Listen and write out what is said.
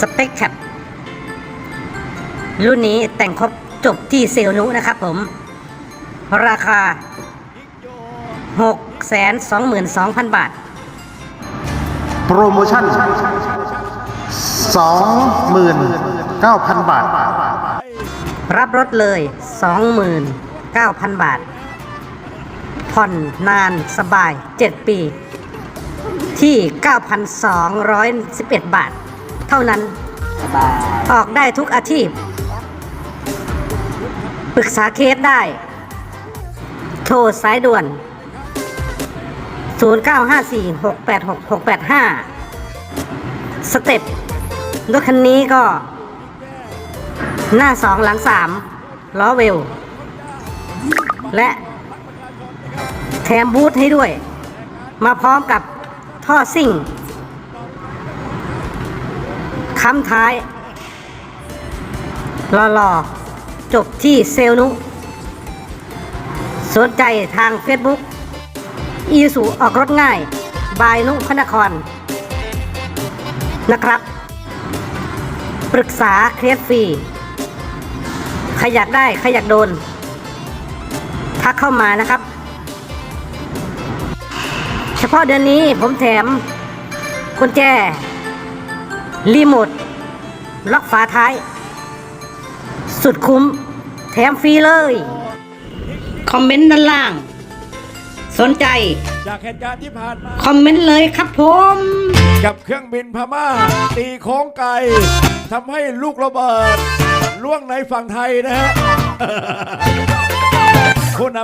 สเปคแคปรุ่นนี้แต่งครบจบที่เซลล์นุนะครับผม ราคา 622,000 บาท โปรโมชั่น 29,000 บาท รับรถเลย 29,000 บาท ผ่อนนานสบาย 7 ปี ที่ 9,211 บาท เท่านั้น ออกได้ทุกอาชีพ ปรึกษาเคสได้ โทรสายด่วน 0954686685 สเต็ปรถคันนี้ก็ หน้าสองหลังสามล้อเวล และแถมบูทให้ด้วย มาพร้อมกับท่อซิ่ง ค้ำท้ายรอๆจบที่เซลนุ สนใจทาง Facebook อีสุออกรถง่าย บายนุพนคร นะครับ ปรึกษาเคลียร์ฟรีใครอยากได้ ใครอยากโดน ทักเข้ามานะครับ เฉพาะเดือนนี้ผมแถมกุญแจ รีโมท ล็อกฝาท้าย สุดคุ้ม แถมฟรีเลย คอมเมนต์ด้านล่าง สนใจ จากเหตุการณ์ที่ผ่านมาคอมเมนต์เลยครับผม กับเครื่องบินพม่า ตีโค้งไกลทำให้ลูกระเบิดล่วงในฝั่งไทยนะฮะผู้นำ